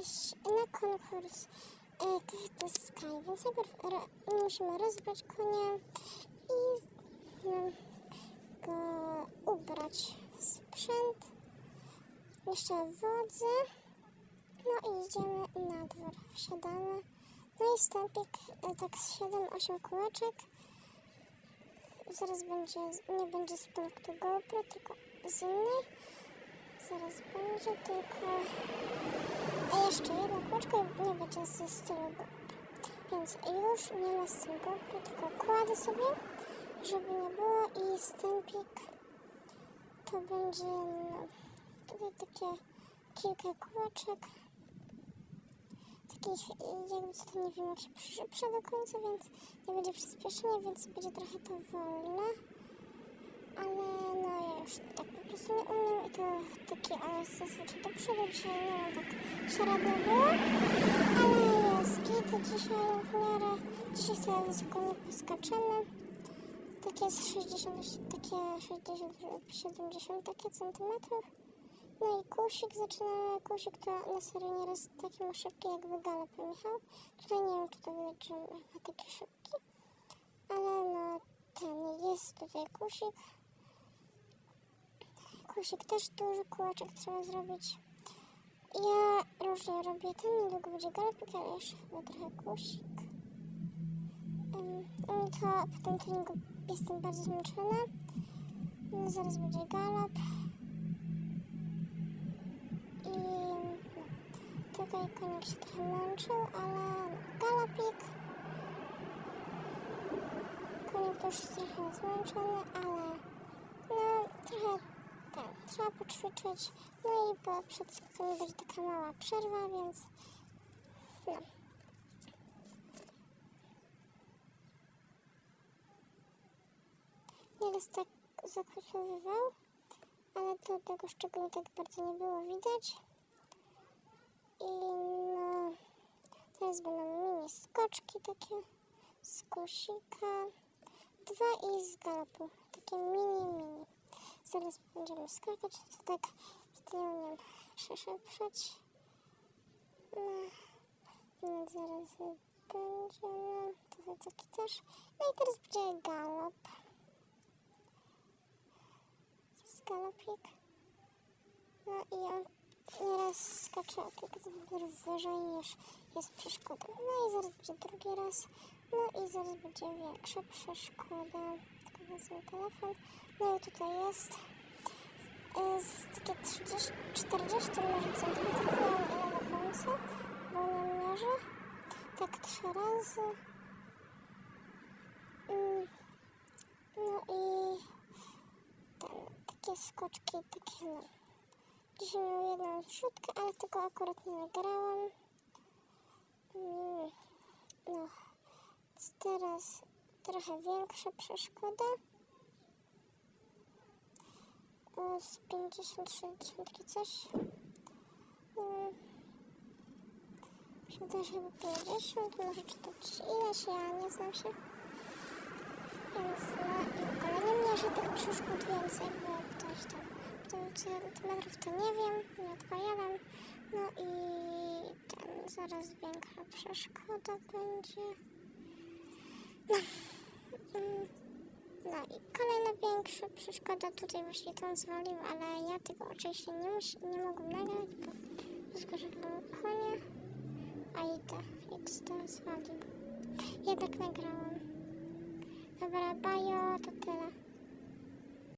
iść na konkurs e, to Sky, więc najpierw ro, musimy rozbrać konia i no, go ubrać w sprzęt, jeszcze wodze, no i idziemy na dwór, wsiadamy, no i stępik, e, tak z 7-8 kółeczek, zaraz będzie, nie będzie z punktu GoPro, tylko z innej, zaraz będzie, tylko a jeszcze jedno kółeczko i nie będzie ze stylu GoPro. Więc już nie ma tym GoPro, tylko kładę sobie, żeby nie było i stępik to będzie no, tutaj takie kilka kółeczek. Takich jakby co to nie wiem jak się przyszybsza do końca, więc nie będzie przyspieszenia, więc będzie trochę to wolne. Ale no ja już tak nie umiem i to takie ale zazwyczaj do przodu dzisiaj nie mam tak średnio było. Ale jest git dzisiaj w miarę. Dzisiaj sobie wysoko nie poskaczemy. Takie z 60, takie 60, 70 takie centymetrów. No i kusik, zaczynamy kusik, to na serio nieraz taki ma szybki jakby galop Michał. Tutaj nie wiem, czy to widać, że ma taki szybki. Ale no, ten jest tutaj kusik. Kusik też duży kółeczek trzeba zrobić. Ja różnie robię ten, niedługo będzie galopik, ale jeszcze chyba trochę kusik. Um, to po tym treningu jestem bardzo zmęczona. No, zaraz będzie galop. I no, tutaj konik się trochę męczył, ale galopik. Już jest trochę zmęczony, ale no trochę tak, trzeba poćwiczyć. No i po przed skutkiem będzie taka mała przerwa, więc no. Nieraz tak zakrusowywał, ale to tego szczególnie tak bardzo nie było widać. I no, teraz będą mini skoczki takie z kusika. Dwa i z galopu. Takie mini, mini. Zaraz będziemy skakać, to tak z tyłu przeszeprzeć. No, no, zaraz będziemy. Tutaj taki też. No i teraz będzie galop. Jest galopik. No i on nieraz skacze o kilka centymetrów wyżej niż jest przeszkoda. No i zaraz będzie drugi raz. No i zaraz będzie większa przeszkoda. Tylko wezmę telefon. No i tutaj jest. Jest takie 30, 40 może centymetrów. Wiem ile końca, bo nie mierzę. Tak trzy razy. Mm. No i ten, takie skoczki, takie no. Dzisiaj miał jedną zrzutkę, ale tego akurat nie nagrałam. Mm, No, teraz trochę większa przeszkoda. Z 50-60 coś. Się wydaje, że chyba 50, może czytać ileś, ja nie znam się. Więc no, ale nie mierzę tych przeszkód więcej, bo ktoś tam to centymetrów to nie wiem, nie odpowiadam. No i ten zaraz większa przeszkoda będzie. No, no i kolejna większa przeszkoda tutaj właśnie tą zwalił, ale ja tego oczywiście nie, mus- nie mogłem nagrać, bo zgorzewam konia, a i to X to zwalił. Jednak nagrałam. Dobra, bajo, to tyle.